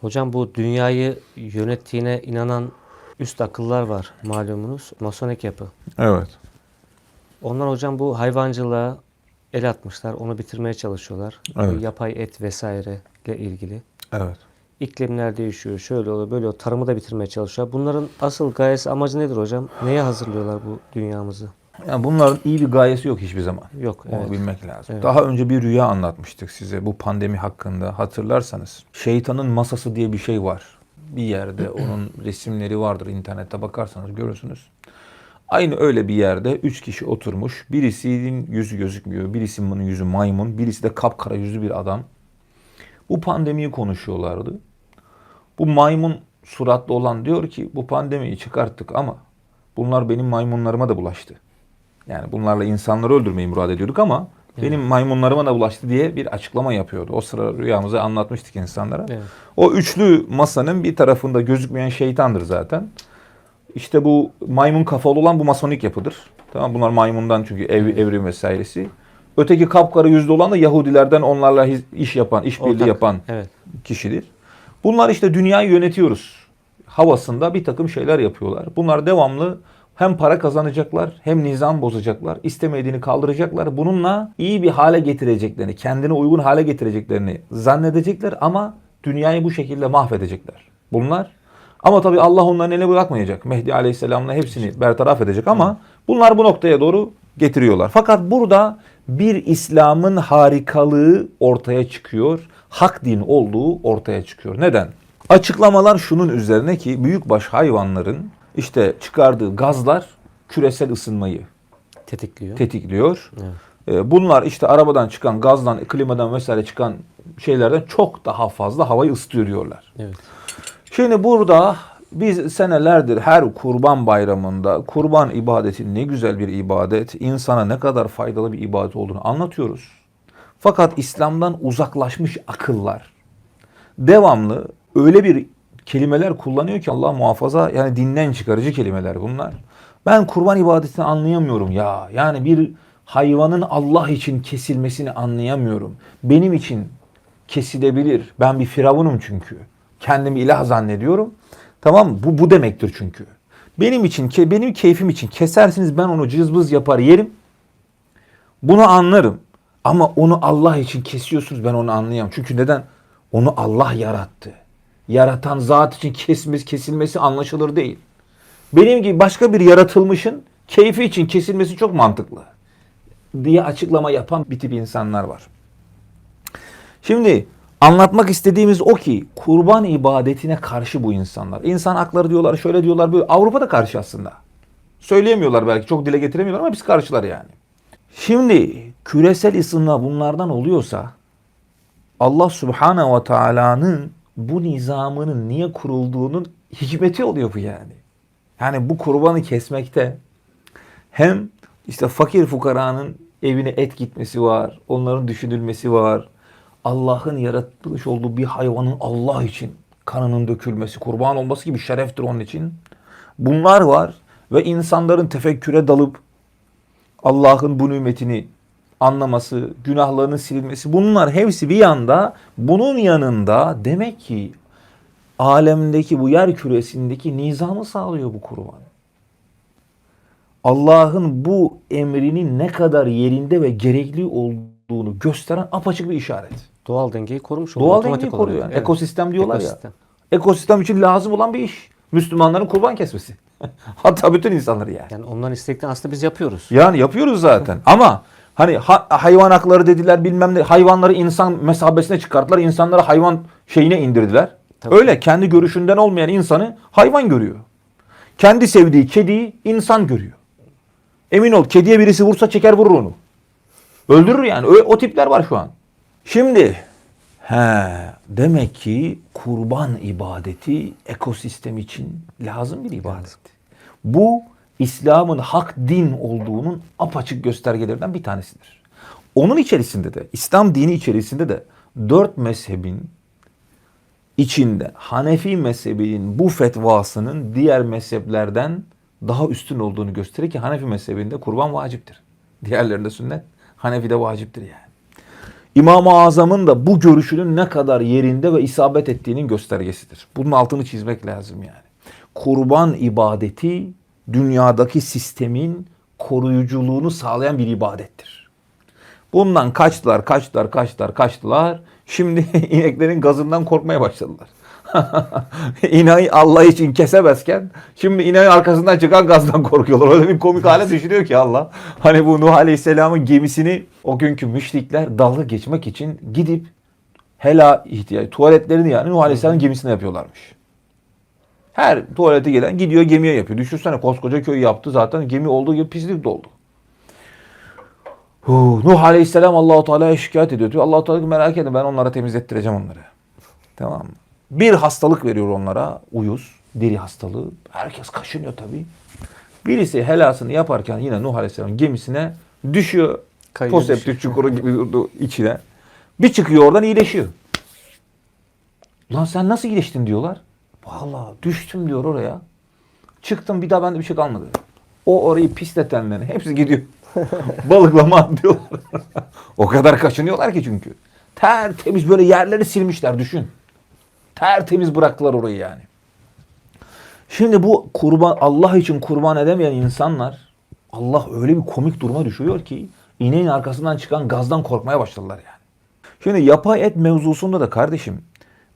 Hocam bu dünyayı yönettiğine inanan üst akıllar var malumunuz. Masonik yapı. Evet. Onlar hocam bu hayvancılığa el atmışlar. Onu bitirmeye çalışıyorlar. Bu Evet. yapay et vesaire ile ilgili. Evet. İklimler değişiyor. Şöyle oluyor böyle oluyor. Tarımı da bitirmeye çalışıyor. Bunların asıl gayesi amacı nedir hocam? Neye hazırlıyorlar bu dünyamızı? Yani bunların iyi bir gayesi yok hiçbir zaman. Yok. Onu Evet. bilmek lazım. Evet. Daha önce bir rüya anlatmıştık size bu pandemi hakkında hatırlarsanız. Şeytanın masası diye bir şey var. Bir yerde onun resimleri vardır internette bakarsanız görürsünüz. Aynı öyle bir yerde üç kişi oturmuş. Birisinin yüzü gözükmüyor. Birisinin yüzü maymun. Birisi de kapkara yüzlü bir adam. Bu pandemiyi konuşuyorlardı. Bu maymun suratlı olan diyor ki bu pandemiyi çıkarttık ama bunlar benim maymunlarıma da bulaştı. Yani bunlarla insanları öldürmeyi murad ediyorduk ama benim maymunlarıma da bulaştı diye bir açıklama yapıyordu. O sıra rüyamızı anlatmıştık insanlara. Evet. O üçlü masanın bir tarafında gözükmeyen şeytandır zaten. İşte bu maymun kafalı olan bu masonik yapıdır. Tamam bunlar maymundan çünkü ev, evrim vesairesi. Öteki kapkara yüzlü olan da Yahudilerden onlarla iş yapan, işbirliği Ortak. yapan Evet. kişidir. Bunlar işte dünyayı yönetiyoruz havasında bir takım şeyler yapıyorlar. Bunlar devamlı hem para kazanacaklar hem nizam bozacaklar. istemediğini kaldıracaklar. Bununla iyi bir hale getireceklerini, kendine uygun hale getireceklerini zannedecekler ama dünyayı bu şekilde mahvedecekler. Bunlar ama tabii Allah onların eline bırakmayacak. Mehdi Aleyhisselam'la hepsini bertaraf edecek ama bunlar bu noktaya doğru getiriyorlar. Fakat burada bir İslam'ın harikalığı ortaya çıkıyor. Hak din olduğu ortaya çıkıyor. Neden? Açıklamalar şunun üzerine ki büyükbaş hayvanların işte çıkardığı gazlar küresel ısınmayı Tetikliyor. tetikliyor. Evet. Ee, Bunlar işte arabadan çıkan gazdan, klimadan vesaire çıkan şeylerden çok daha fazla havayı ısıtıyor diyorlar. Evet. Şimdi burada biz senelerdir her kurban bayramında kurban ibadeti ne güzel bir ibadet, insana ne kadar faydalı bir ibadet olduğunu anlatıyoruz. Fakat İslam'dan uzaklaşmış akıllar devamlı öyle bir kelimeler kullanıyor ki Allah muhafaza yani dinden çıkarıcı kelimeler bunlar. Ben kurban ibadetini anlayamıyorum ya. Yani bir hayvanın Allah için kesilmesini anlayamıyorum. Benim için kesilebilir. Ben bir firavunum çünkü. Kendimi ilah zannediyorum. Tamam? Bu, bu demektir çünkü. Benim için, ke- benim keyfim için kesersiniz ben onu cızbız yapar yerim. Bunu anlarım. Ama onu Allah için kesiyorsunuz ben onu anlayamam. Çünkü neden? Onu Allah yarattı. Yaratan zat için kesmesi, kesilmesi anlaşılır değil. Benim gibi başka bir yaratılmışın keyfi için kesilmesi çok mantıklı. Diye açıklama yapan bir tip insanlar var. Şimdi anlatmak istediğimiz o ki kurban ibadetine karşı bu insanlar. İnsan hakları diyorlar, şöyle diyorlar, böyle. Avrupa'da karşı aslında. Söyleyemiyorlar belki, çok dile getiremiyorlar ama biz karşılar yani. Şimdi küresel ısınma bunlardan oluyorsa Allah Subhanahu ve Taala'nın bu nizamının niye kurulduğunun hikmeti oluyor bu yani. Yani bu kurbanı kesmekte hem işte fakir fukaranın evine et gitmesi var, onların düşünülmesi var. Allah'ın yaratmış olduğu bir hayvanın Allah için kanının dökülmesi, kurban olması gibi şereftir onun için. Bunlar var ve insanların tefekküre dalıp Allah'ın bu nimetini anlaması, günahlarının silinmesi bunlar hepsi bir yanda bunun yanında demek ki alemdeki bu yer küresindeki nizamı sağlıyor bu kurban. Allah'ın bu emrinin ne kadar yerinde ve gerekli olduğunu gösteren apaçık bir işaret. Doğal dengeyi korumuş oluyor. Doğal dengeyi koruyor. olarak. Yani. Ekosistem diyorlar Ekosistem. ya. Ekosistem için lazım olan bir iş. Müslümanların kurban kesmesi. Hatta bütün insanları yani. Yani ondan istekten aslında biz yapıyoruz. Yani yapıyoruz zaten. Ama hani ha- hayvan hakları dediler bilmem ne. Hayvanları insan mesabesine çıkarttılar. İnsanları hayvan şeyine indirdiler. Tabii. Öyle kendi görüşünden olmayan insanı hayvan görüyor. Kendi sevdiği kediyi insan görüyor. Emin ol kediye birisi vursa çeker vurur onu. Öldürür yani. Ö- O tipler var şu an. Şimdi he, demek ki kurban ibadeti ekosistem için lazım bir ibadet. Bu İslam'ın hak din olduğunun apaçık göstergelerinden bir tanesidir. Onun içerisinde de İslam dini içerisinde de dört mezhebin içinde Hanefi mezhebinin bu fetvasının diğer mezheplerden daha üstün olduğunu gösterir ki Hanefi mezhebinde kurban vaciptir. Diğerlerinde sünnet, Hanefi'de vaciptir yani. İmam-ı Azam'ın da bu görüşünün ne kadar yerinde ve isabet ettiğinin göstergesidir. Bunun altını çizmek lazım yani. Kurban ibadeti dünyadaki sistemin koruyuculuğunu sağlayan bir ibadettir. Bundan kaçtılar, kaçtılar, kaçtılar, kaçtılar. Şimdi ineklerin gazından korkmaya başladılar. İneği Allah için kesemezken şimdi ineğin arkasından çıkan gazdan korkuyorlar. Öyle bir komik hale düşürüyor ki Allah. Hani bu Nuh Aleyhisselam'ın gemisini o günkü müşrikler dalga geçmek için gidip hela ihtiyaç tuvaletlerini yani Nuh Aleyhisselam'ın gemisine yapıyorlarmış. Her tuvalete gelen gidiyor gemiye yapıyor. Düşünsene koskoca köy yaptı zaten gemi olduğu gibi pislik doldu. Huh, Nuh Aleyhisselam Allahu Teala'ya şikayet ediyor. Diyor Allah Teala merak etme ben onlara temizlettireceğim onları. Tamam mı? Bir hastalık veriyor onlara. Uyuz, deri hastalığı. Herkes kaşınıyor tabii. Birisi helasını yaparken yine Nuh Aleyhisselam gemisine düşüyor. Kayıyor, düşüyor. çukuru gibi durdu içine. Bir çıkıyor oradan iyileşiyor. Lan sen nasıl iyileştin diyorlar. Vallahi düştüm diyor oraya. Çıktım bir daha bende bir şey kalmadı. O orayı pisletenlerin hepsi gidiyor. Balıklama atlıyorlar. o kadar kaşınıyorlar ki çünkü. Tertemiz böyle yerleri silmişler düşün. Tertemiz bıraktılar orayı yani. Şimdi bu kurban Allah için kurban edemeyen insanlar Allah öyle bir komik duruma düşüyor ki ineğin arkasından çıkan gazdan korkmaya başladılar yani. Şimdi yapay et mevzusunda da kardeşim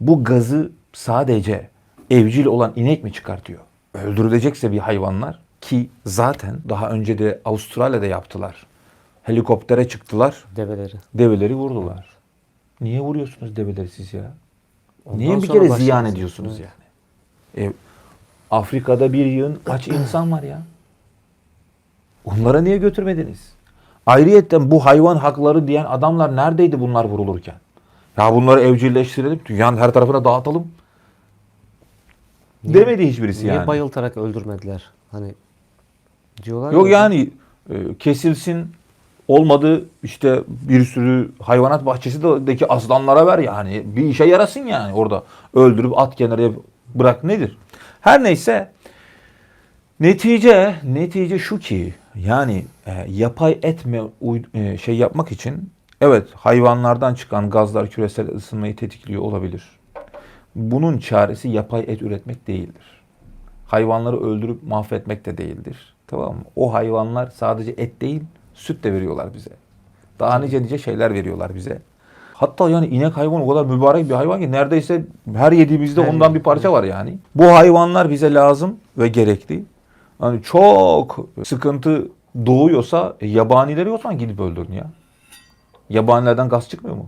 bu gazı sadece evcil olan inek mi çıkartıyor? Öldürülecekse bir hayvanlar ki zaten daha önce de Avustralya'da yaptılar. Helikoptere çıktılar, Develeri. develeri vurdular. Niye vuruyorsunuz develeri siz ya? Ondan Niye bir kere ziyan ediyorsunuz Evet. yani? E, Afrika'da bir yığın aç insan var ya. Onlara niye götürmediniz? Ayrıyetten bu hayvan hakları diyen adamlar neredeydi bunlar vurulurken? Ya bunları evcilleştirelim, dünyanın her tarafına dağıtalım. Niye- Demedi hiçbirisi Niye yani. bayıltarak öldürmediler? Hani diyorlar Yok ya, yani e, kesilsin olmadı işte bir sürü hayvanat bahçesindeki aslanlara ver yani bir işe yarasın yani orada öldürüp at kenara bırak nedir? Her neyse netice netice şu ki yani e, yapay etme e, şey yapmak için evet hayvanlardan çıkan gazlar küresel ısınmayı tetikliyor olabilir. Bunun çaresi yapay et üretmek değildir hayvanları öldürüp mahvetmek de değildir. Tamam mı? O hayvanlar sadece et değil, süt de veriyorlar bize. Daha nice nice şeyler veriyorlar bize. Hatta yani inek hayvan o kadar mübarek bir hayvan ki neredeyse her yediğimizde Her ondan bir yediğimizde. parça var yani. Bu hayvanlar bize lazım ve gerekli. Hani çok sıkıntı doğuyorsa e, yabanileri o zaman gidip öldürün ya. Yabanilerden gaz çıkmıyor mu?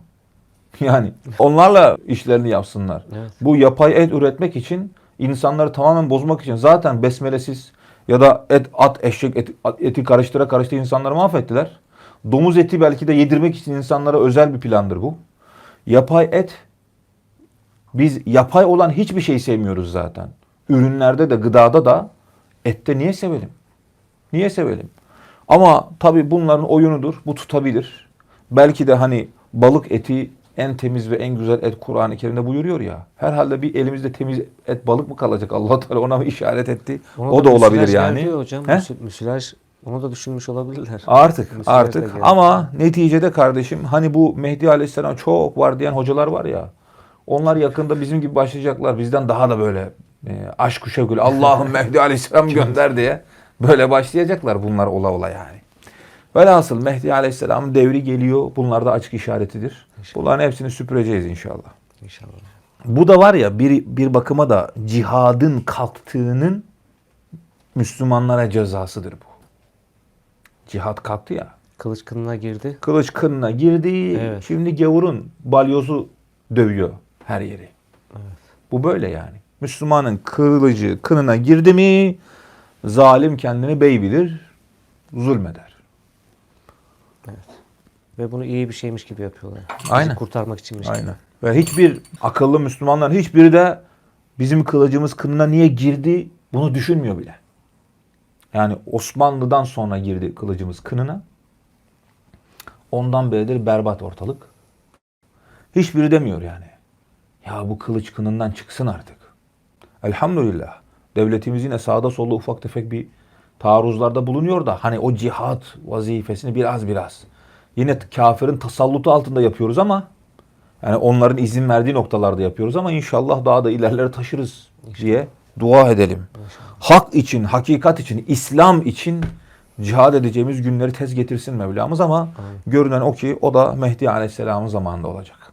Yani onlarla işlerini yapsınlar. Evet. Bu yapay et üretmek için insanları tamamen bozmak için zaten besmelesiz ya da et, at, eşek eti, eti karıştıra karıştıra insanları mahvettiler. Domuz eti belki de yedirmek için insanlara özel bir plandır bu. Yapay et biz yapay olan hiçbir şey sevmiyoruz zaten. Ürünlerde de gıdada da ette niye sevelim? Niye sevelim? Ama tabii bunların oyunudur. Bu tutabilir. Belki de hani balık eti en temiz ve en güzel et Kur'an-ı Kerim'de buyuruyor ya. Herhalde bir elimizde temiz et balık mı kalacak? Allah Teala ona mı işaret etti? Ona o da olabilir müsilaj yani. hocam. He? Müsil- Müsilaj onu da düşünmüş olabilirler. Artık Müsilaj da artık ama neticede kardeşim hani bu Mehdi Aleyhisselam çok var diyen hocalar var ya. Onlar yakında bizim gibi başlayacaklar. Bizden daha da böyle e, aşk kuşa. Allah'ım Mehdi Aleyhisselam gönder diye böyle başlayacaklar bunlar ola ola yani. Velhasıl Mehdi Aleyhisselam'ın devri geliyor. Bunlar da açık işaretidir. Bunların hepsini süpüreceğiz inşallah. İnşallah. Bu da var ya bir, bir bakıma da cihadın kalktığının Müslümanlara cezasıdır bu. Cihad kalktı ya. Kılıç kınına girdi. Kılıç kınına girdi. Evet. Şimdi gavurun balyozu dövüyor her yeri. Bu böyle yani. Müslümanın kılıcı kınına girdi mi zalim kendini bey bilir, zulmeder. Ve bunu iyi bir şeymiş gibi yapıyorlar. Bizi Aynen. kurtarmak içinmiş gibi. Aynen. Ve hiçbir akıllı Müslümanların hiçbiri de bizim kılıcımız kınına niye girdi bunu düşünmüyor bile. Yani Osmanlı'dan sonra girdi kılıcımız kınına. Ondan beridir berbat ortalık. Hiçbiri demiyor yani. Ya bu kılıç kınından çıksın artık. Elhamdülillah. Devletimiz yine sağda solda ufak tefek bir taarruzlarda bulunuyor da hani o cihat vazifesini biraz biraz Yine kafirin tasallutu altında yapıyoruz ama yani onların izin verdiği noktalarda yapıyoruz ama inşallah daha da ilerlere taşırız diye dua edelim. Hak için, hakikat için, İslam için cihad edeceğimiz günleri tez getirsin Mevlamız ama görünen o ki o da Mehdi Aleyhisselam'ın zamanında olacak.